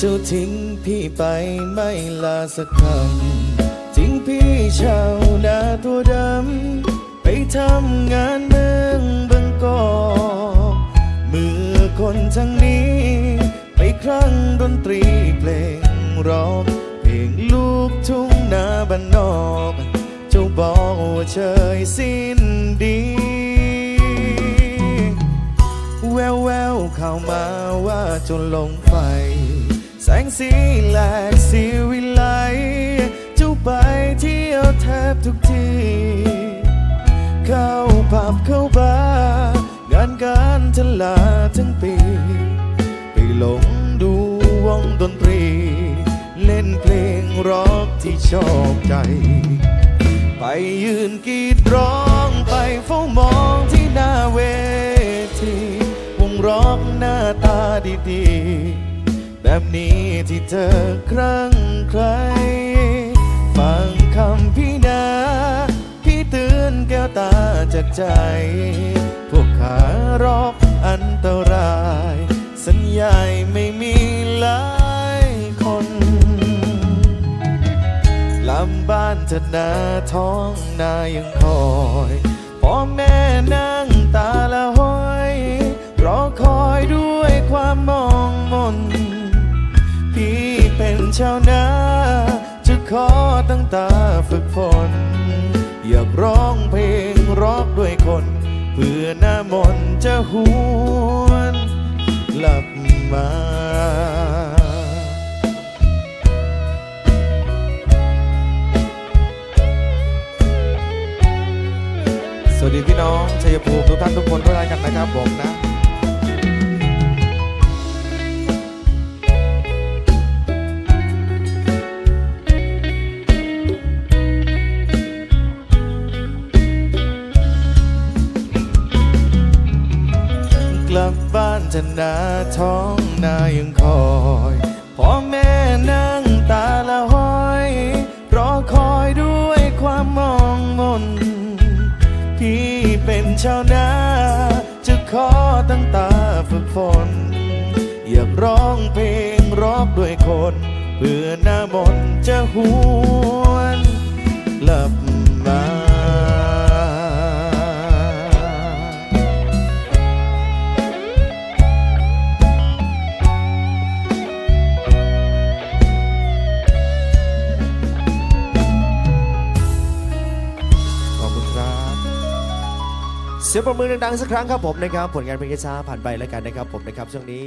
เจ้าทิ้งพี่ไปไม่ลาสักคำ ทิ้งพี่ชาวนาตัวดำ ไปทำงานเมืองบางกอกเมื่อคนทั้งนี้ ไปครั้งดนตรีเพลงร็อกเพลงลูกทุ่งนาบ้านนอกเจ้าบอกว่าเชยสิ้นดีแววแววเข้ามาว่าจนลงไฟ แสงสีแหลกสีวิไลเจ้าไปเที่ยวแทบทุกที เข้าผับเข้าบาร์งานการทลาทั้งปี ไปหลงดูวงดนตรี เล่นเพลงร็อกที่ชอบใจ ไปยืนกรีดร้องไปเฝ้ามองที่หน้าเวทีวงร็อกหน้าตาดีๆ แบบนี้ที่เธอครั้งใคร ฟังคำพี่นาพี่เตือนแก้วตาจากใจ พวกขารอกอันตราย สัญญาไม่มีหลายคนลำบ้านเธนาท้องนายังคอยพ่อแม่นา ชาวนาจะขอตั้งตาฝึกฝน อยากร้องเพลงร็อกด้วยคน เพื่อหน้ามนต์จะหวนกลับมาสวัสดีพี่น้องชัยภูมิทุกท่านทุกคนด้วยกันนะครับผมนะ ลับบ้านจะนาท้องนายังคอยพ่อแม่นั่งตาละห้อย รอคอยด้วยความมองมน พี่เป็นชาวนาจะขอตั้งตาฝึกฝน อยากร้องเพลงรอกด้วยคน เพื่อหน้ามนจะหวนกลับมา สียงประมือดังๆสักครั้งครับผมนะครับผลงานเพลงช้าผ่านไปแล้วกันนะครับผมนะครับช่วงนี้